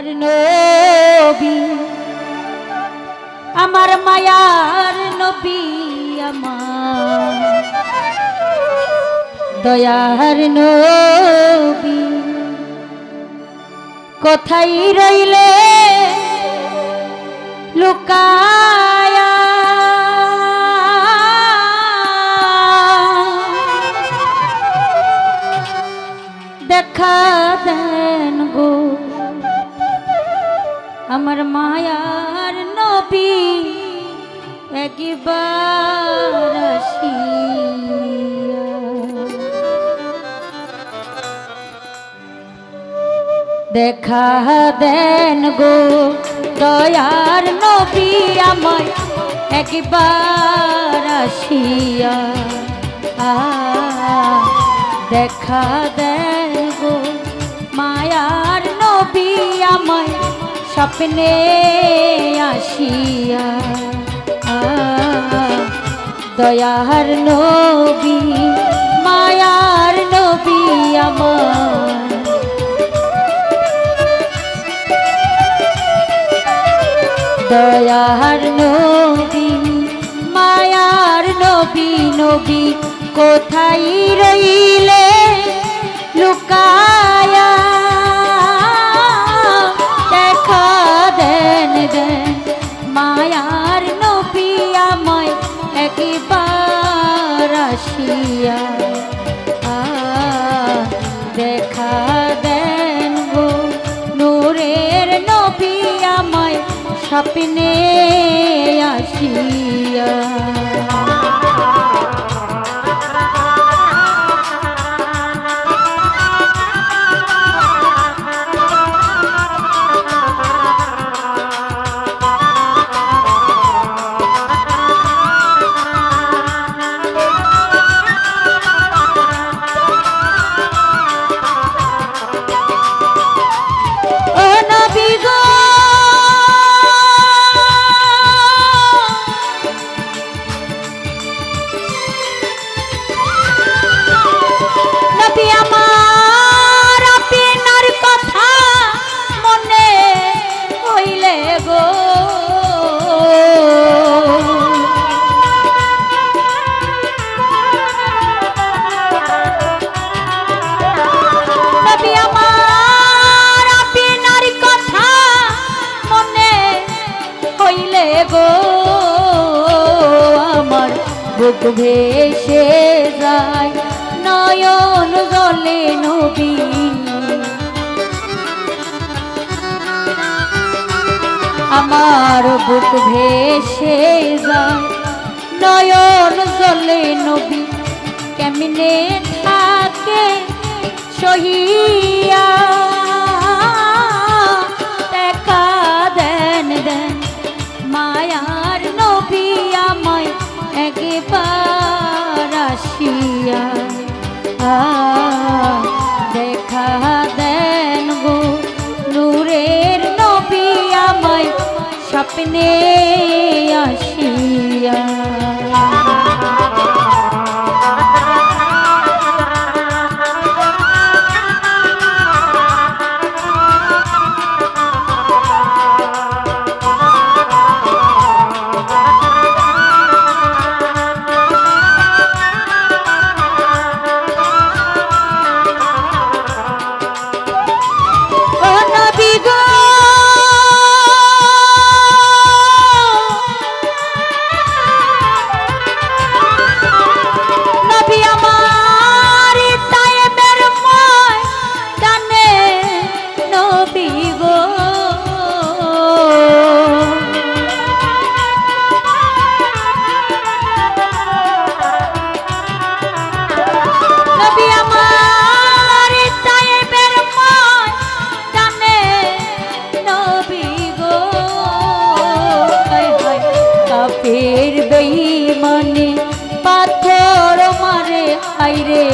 দয়ার নবী আমার মায়ার নবী আমার। দয়ার নবী কোথায় রইলে? লুকায়া দেখা দেন গো দয়ার নবী আমায়, একবার আসিয়া। দেখা দেন গো মায়ার নবী আমায়, স্বপ্নে আসিয়া। দয়ার নবী মায়ার নবী আমার। দয়ার নবী মায়ার নবী নবী কোথায় রইলে? আ, দেখা দেন গো। নূরের নবী আমায় স্বপ্নে আসিয়া বুক ভেসে যায়, নয়ন জলে নবী। আমার বুক ভেসে যায়, নয়ন জলে নবী। কেমনে থাকে সহিয়া আসিয়া আ, দেখা দেন গো নূরের নবী আমায় স্বপ্নে আসিয়া। হায়রে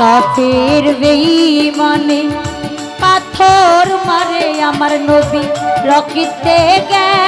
কাফের বেইমানে পাথর মারে আমার নবী রকিতে গেল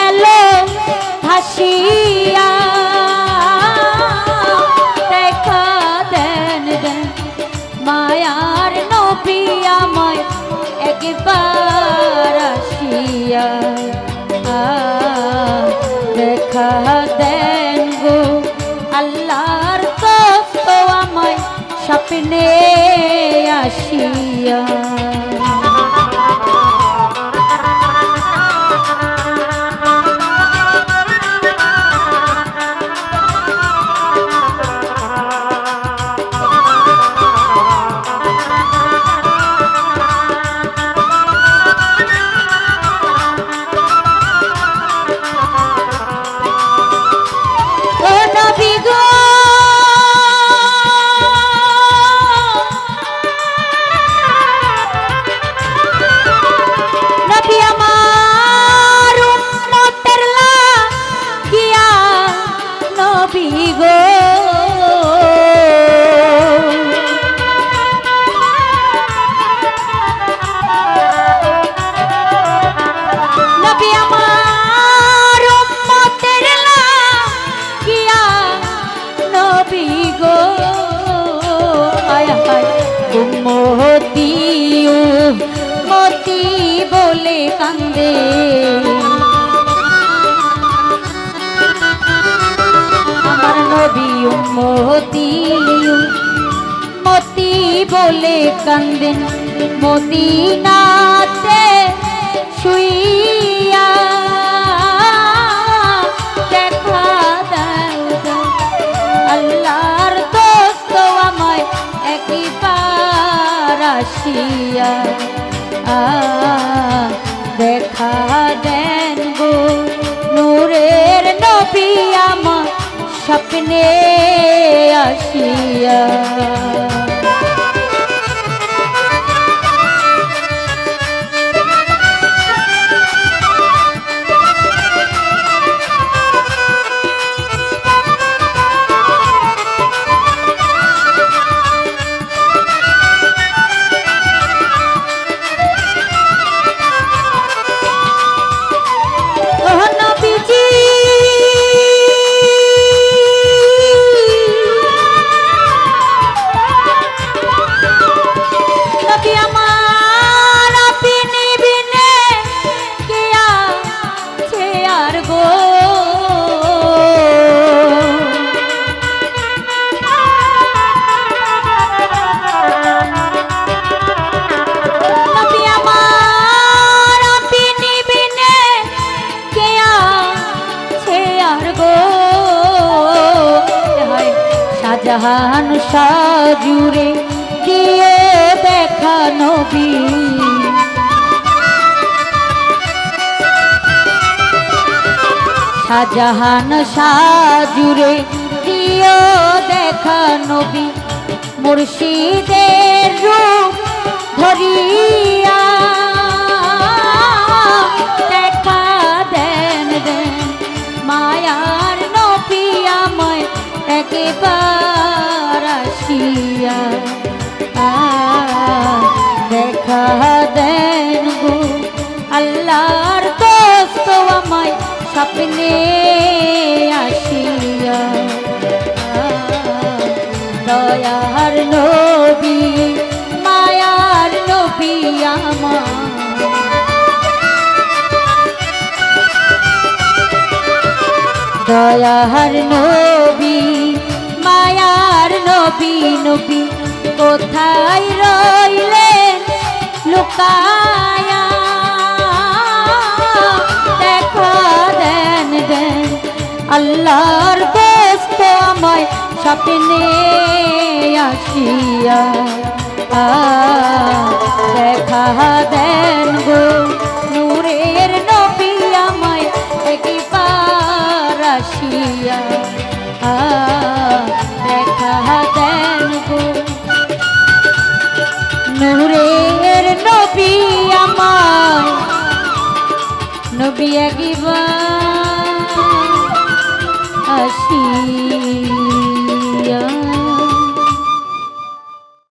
উম্মতি উম্মতি বলে কান্দে। আমার নবী উম্মতি মতি বলে কান্দেন মদিনাতে আসিয়া আ, দেখা দেন গো নূরের নবী আমার স্বপ্নে আসিয়া। শাহজাহান সাজুরে দিয়ে দেখা নবী। শাহজাহান সাজুরে দিয়ে দেখা নবী। মুর্শিদের রূপ ধরিয়া দয়ার নবী, মায়ার নবী নবী, কোথায় রইলেন লুকায়া? দেখা দেন দেন, আল্লাহর দোস্ত আমায় স্বপ্নে আসিয়া। দেখা দেন গো।